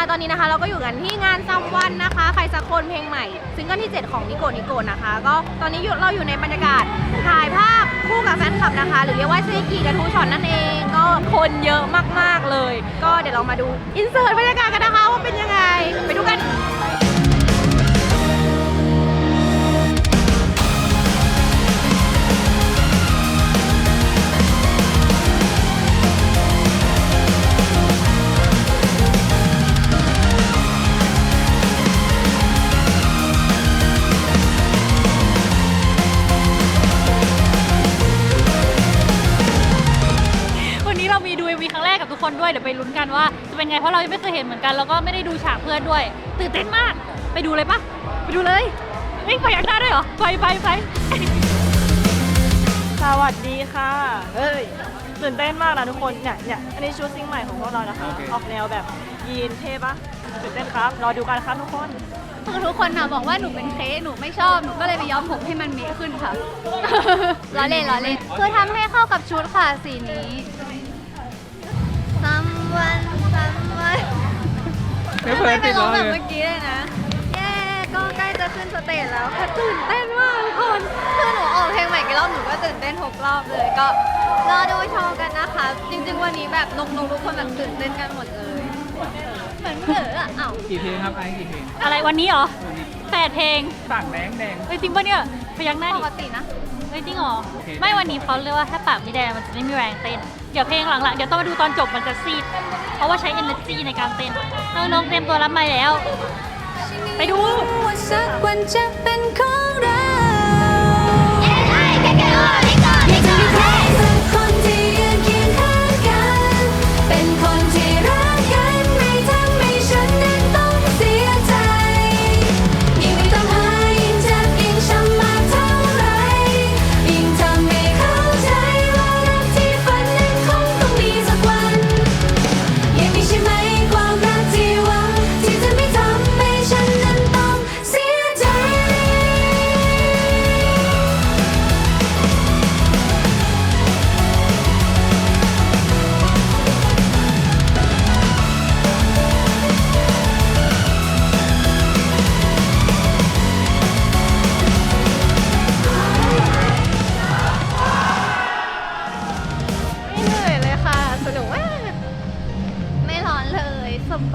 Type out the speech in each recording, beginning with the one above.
ะตอนนี้นะคะ เราก็อยู่กันที่งานซัมวันนะคะ ใครสักคนเพลงใหม่ ซิงเกิลที่ 7 ของนิโกนิโกนะคะ ก็ตอนนี้อยู่เราอยู่ในบรรยากาศถ่ายภาพคู่กับแฟนคลับนะคะ หรือเรียกว่าซีกีกับทูช็อตนั่นเอง ก็คนเยอะมากๆเลย ก็เดี๋ยวเรามาดูอินเสิร์ตบรรยากาศกันนะคะว่าเป็นยังไง ไปดูกัน กกับทุกคนด้วยเดี๋ยวไปลุ้นกันว่าจะเป็นไงเพราะเรายังไม่เคยเห็นเหมือนกันแล้วก็ไม่ได้ดูฉากเพื่อนด้วย ตื่นเต้นมาก ไปดูเลยปะไปดูเลยเอ้ยไปอยากได้ด้วยเหรอไปไปไปสวัสดีค่ะเฮ้ยตื่นเต้นมากนะทุกคนเนี่ยเนี่ยอันนี้ชุดซิงใหม่ของพวกเรานะคะ ออกแนวแบบยีนเท่ปะตื่นเต้นครับรอดูกันครับทุกคนคือทุกคนนะบอกว่าหนูเป็นเค้กหนูไม่ชอบ หนูก็เลยไปย้อมผมให้มันเมคขึ้นค่ะล้อเล่นล้อเล่นคือทำให้เข้ากับชุดค่ะสีนี้ซัม วันซัมวันไม่เผลอติดล้อแบบเลยเมื่อกี้เลยนะ เย้ ก็ใกล้จะขึ้นสเตจแล้วค่ะตื่นเต้นมากทุกคนคือหนูออกเพลงใหม่กี่รอบหนูก็ตื่นเต้นหกรอบเลย ก็รอดูโชว์กันนะคะ จริงๆวันนี้แบบนกๆทุกคนแบบตื่นเต้นกันหมดเลย เหมือนเหมืออะอ้าวกี่เพลงครับไอ้กี่เพลงอะไรวันนี้เหรอแปดเพลงสั่งแดงแดงเอ้ยจริงปะเนี่ยพยักหน้าปดิกตินะ เฮ้ยจริงเหรอ โอเค ไม่วันนี้เขาเรียกว่าถ้าปากไม่แดงมันจะไม่มีแรงเต้น เดี๋ยวเพลงหลังๆ เดี๋ยวต้องมาดูตอนจบมันจะซีด เพราะว่าใช้ energy ในการเต้นน้องๆเตรียมตัวรับไม้แล้ว ไปดู ว่าสักวันจะเป็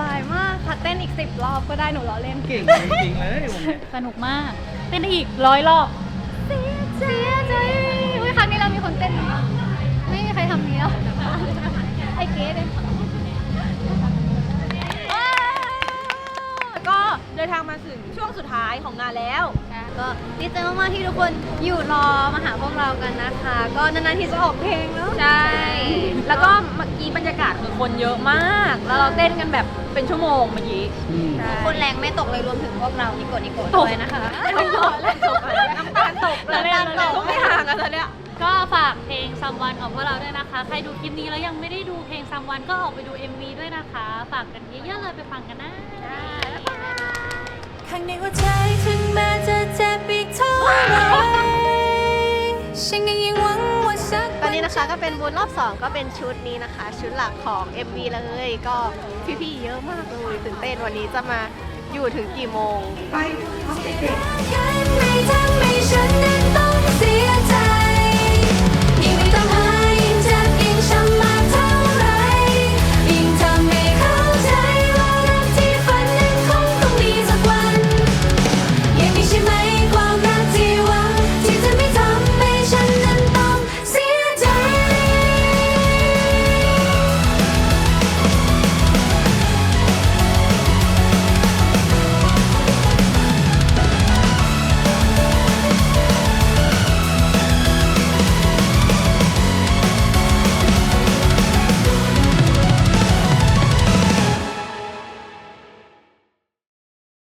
บายมากค่ะเต้นอีกสิบรอบก็ได้หนูล้อเล่นเก่งจริงๆเลยวงเนี้ยสนุกมาก เต้นได้อีกร้อยรอบ เสียใจใจอุ้ยครั้งนี้เรามีคนเต้นไหมไม่มีใครทำนี้แล้วไอเก๋เลยก็เดินทางมาถึงช่วงสุดท้ายของงานแล้ว ก็ดีใจมากๆที่ทุกคนอยู่รอมาหาพวกเรากันนะคะ ก็นานๆทีจะออกเพลงเนาะใช่ แล้วก็เมื่อกี้บรรยากาศคือคนเยอะมาก แล้วเราเต้นกันแบบเป็นชั่วโมงเมื่อกี้อืมคนแรงไม่ตกเลยรวมถึงพวกเรานิโกนิโกตกด้วยนะคะไม่ตกเลยตกเลยน้ำตาลตกเลยน้ำตาลตกไม่ห่างกันเลยเนี่ยก็ฝากเพลงซัมวันของพวกเราด้วยนะคะ ใครดูคลิปนี้แล้วยังไม่ได้ดูเพลงซัมวันก็ออกไปดู MV ด้วยนะคะ ฝากกันเยอะๆเลยไปฟังกันนะข้างในหัวใจถึงแม้ ฉันยังยังหวังว่าสักตอนนี้นะคะก็เป็นบูธรอบ 2 ก็เป็นชุดนี้นะคะ ชุดหลักของ MV เลยก็พี่ๆเยอะมากเลยตื่นเต้นวันนี้จะมาอยู่ถึงกี่โมงกันไม่ทำให้ฉันได้